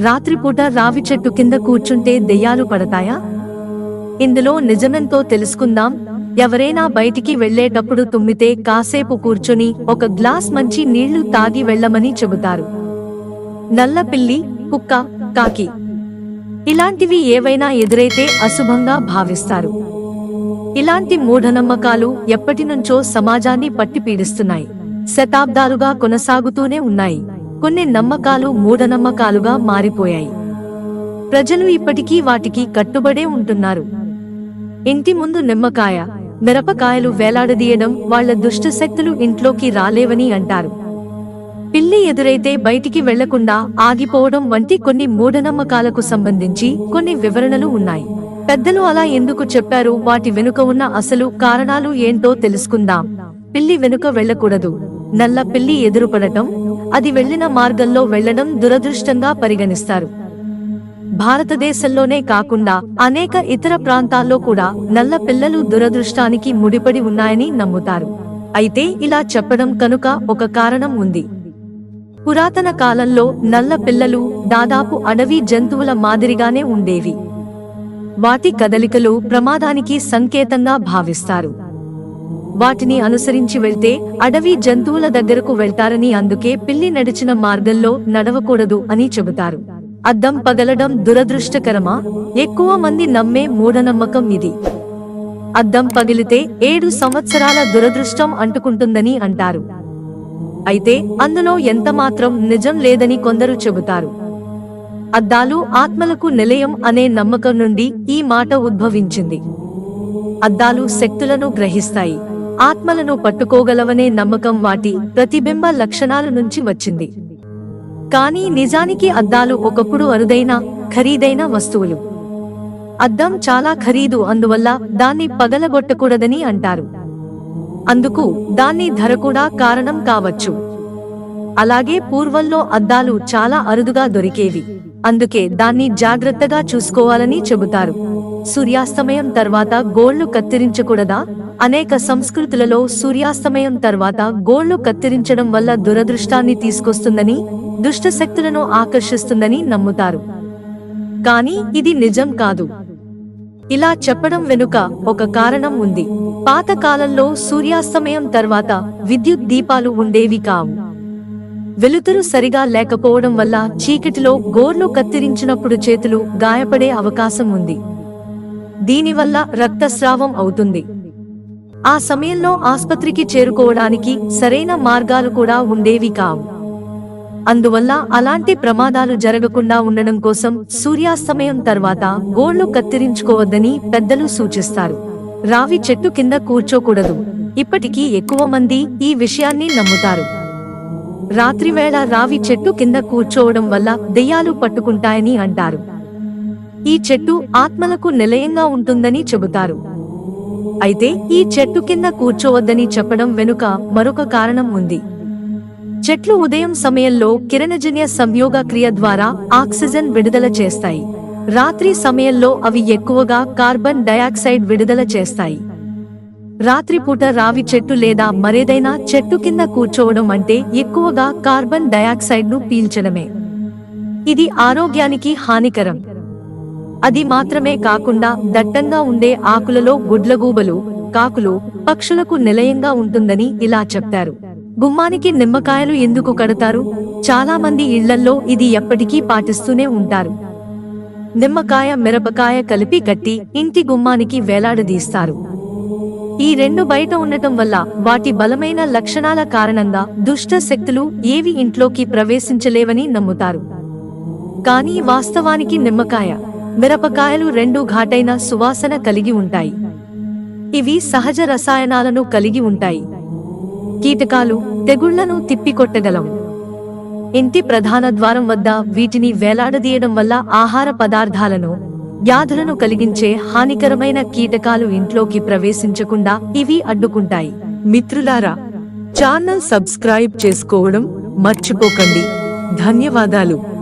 రాత్రిపూట రావి చెట్టు కింద కూర్చుంటే దెయ్యాలు పడతాయా? ఇందులో నిజమెంతో తెలుసుకుందాం. ఎవరైనా బయటికి వెళ్ళేటప్పుడు తుమ్మితే కాసేపు కూర్చుని ఒక గ్లాస్ మంచి నీళ్ళు తాగి వెళ్ళమని చెబుతారు. నల్ల పిల్లి కుక్క కాకి. ఇలాంటివి ఏవైనా ఎదురైతే అశుభంగా భావిస్తారు. ఇలాంటి మూఢనమ్మకాలు ఎప్పటినుంచో సమాజాన్ని పట్టిపీడిస్తున్నాయి. శతాబ్దాలుగా కొనసాగుతూనే ఉన్నాయి. కొన్ని నమ్మకాలు మూఢనమ్మకాలుగా మారిపోయాయి. ప్రజలు ఇప్పటికీ వాటికి కట్టుబడే ఉంటున్నారు. ఇంటి ముందు నిమ్మకాయ మిరపకాయలు వేలాడదీయడం వాళ్ళ దుష్టశక్తులు ఇంట్లోకి రాలేవని అంటారు. పిల్లి ఎదురైతే బయటికి వెళ్ళకుండా ఆగిపోవడం వంటి కొన్ని మూఢనమ్మకాలకు సంబంధించి కొన్ని వివరణలు ఉన్నాయి. పెద్దలు అలా ఎందుకు చెప్పారు? వాటి వెనుక ఉన్న అసలు కారణాలు ఏంటో తెలుసుకుందాం. పిల్లి వెనుక వెళ్ళకూడదు. నల్ల పిల్లి ఎదురుపడటం అది వెళ్ళిన మార్గంలో వెళ్ళడం దురదృష్టంగా పరిగణిస్తారు. భారతదేశంలోనే కాకుండా అనేక ఇతర ప్రాంతాల్లో కూడా నల్ల పిల్లలు దురదృష్టానికి ముడిపడి ఉన్నాయని నమ్ముతారు. అయితే ఇలా చెప్పడం కనుక ఒక కారణం ఉంది. పురాతన కాలంలో నల్ల పిల్లలు దాదాపు అడవి జంతువుల మాదిరిగానే ఉండేవి. వాటి కదలికలు ప్రమాదానికి సంకేతంగా భావిస్తారు. వాటిని అనుసరించి వెళ్తే అడవి జంతువుల దగ్గరకు వెళ్తారని అందుకే పిల్లి నడిచిన మార్గంలో నడవకూడదు అని చెబుతారు. అద్దం పగలడం దురదృష్టకరమా? ఎక్కువ మంది నమ్మే మూఢనమ్మకం ఇది. అద్దం పగిలితే ఏడు సంవత్సరాల దురదృష్టం అంటుకుంటుందని అంటారు. అయితే అందులో ఎంతమాత్రం నిజం లేదని కొందరు చెబుతారు. అద్దాలు ఆత్మలకు నిలయం అనే నమ్మకం నుండి ఈ మాట ఉద్భవించింది. అద్దాలు శక్తులను గ్రహిస్తాయి. ఆత్మలను పట్టుకోగలవనే నమ్మకం వాటి ప్రతిబింబ లక్షణాల నుంచి వచ్చింది. కానీ నిజానికి అద్దాలు ఒకప్పుడు అరుదైన ఖరీదైన వస్తువులు. అద్దం చాలా ఖరీదు అందువల్ల దాన్ని పగలగొట్టకూడదని అంటారు. అందుకు దాన్ని ధర కూడా కారణం కావచ్చు. అలాగే పూర్వంలో అద్దాలు చాలా అరుదుగా దొరికేవి. అందుకే దాన్ని జాగ్రత్తగా చూసుకోవాలని చెబుతారు. సూర్యాస్తమయం తర్వాత గోళ్ళు కత్తిరించకూడదా? అనేక సంస్కృతులలో సూర్యాస్తమయం తర్వాత గోళ్ళు కత్తిరించడం వల్ల దురదృష్టాన్ని తీసుకొస్తుందని దుష్టశక్తులను ఆకర్షిస్తుందని నమ్ముతారు. కానీ ఇది నిజం కాదు. ఇలా చెప్పడం వెనుక ఒక కారణం ఉంది. పాత కాలంలో సూర్యాస్తమయం తర్వాత విద్యుత్ దీపాలు ఉండేవి కావు. వెలుతురు సరిగా లేకపోవడం వల్ల చీకటిలో గోర్లు కత్తిరించినప్పుడు చేతులు గాయపడే అవకాశం ఉంది. దీనివల్ల రక్తస్రావం అవుతుంది. ఆ సమయంలో ఆస్పత్రికి చేరుకోవడానికి సరైన మార్గాలు కూడా ఉండేవి కావు. అందువల్ల అలాంటి ప్రమాదాలు జరగకుండా ఉండడం కోసం సూర్యాస్తమయం తర్వాత గోళ్ళు కత్తిరించుకోవద్దని పెద్దలు సూచిస్తారు. రావి చెట్టు కింద కూర్చోకూడదు. ఇప్పటికీ ఎక్కువ మంది ఈ విషయాన్ని నమ్ముతారు. రాత్రివేళ రావి చెట్టు కింద కూర్చోవడం వల్ల దెయ్యాలు పట్టుకుంటాయని అంటారు. ఈ చెట్టు ఆత్మలకు నిలయంగా ఉంటుందని చెబుతారు. అయితే ఈ చెట్టు కింద కూర్చోవద్దని చెప్పడం వెనుక మరొక కారణం ఉంది. చెట్లు ఉదయం సమయంలో కిరణజన్య సంయోగ క్రియ ద్వారా ఆక్సిజన్ విడుదల చేస్తాయి. రాత్రి సమయంలో అవి ఎక్కువగా కార్బన్ డయాక్సైడ్ విడుదల చేస్తాయి. రాత్రిపూట రావి చెట్టు లేదా మరేదైనా చెట్టు కింద కూర్చోవడం అంటే ఎక్కువగా కార్బన్ డయాక్సైడ్ను పీల్చడమే. ఇది ఆరోగ్యానికి హానికరం. అది మాత్రమే కాకుండా దట్టంగా ఉండే ఆకులలో గుడ్లగూబలు కాకులు పక్షులకు నిలయంగా ఉంటుందని ఇలా చెప్తారు. గుమ్మానికి నిమ్మకాయలు ఎందుకు కడతారు? చాలా మంది ఇళ్ళల్లో ఇది ఎప్పటికీ పాటిస్తూనే ఉంటారు. నిమ్మకాయ మిరపకాయ కలిపి కట్టి ఇంటి గుమ్మానికి వేలాడదీస్తారు. ఈ రెండు బయట ఉండటం వల్ల వాటి బలమైన లక్షణాల కారణంగా దుష్ట శక్తులు ఏవి ఇంట్లోకి ప్రవేశించలేవని నమ్ముతారు. కానీ వాస్తవానికి నిమ్మకాయ మిరపకాయలు రెండు ఘాటైన సువాసన కలిగి ఉంటాయి. ఇవి సహజ రసాయనాలను కలిగి ఉంటాయి. కీటకాలు తెగుళ్ళను తిప్పికొట్టగలవు. ఇంటి ప్రధాన ద్వారం వద్ద వీటిని వేలాడదీయడం వల్ల ఆహార పదార్థాలను వ్యాధులను కలిగించే హానికరమైన కీటకాలు ఇంట్లోకి ప్రవేశించకుండా ఇవి అడ్డుకుంటాయి. మిత్రులారా ఛానల్ సబ్స్క్రైబ్ చేసుకోవడం మర్చిపోకండి. ధన్యవాదాలు.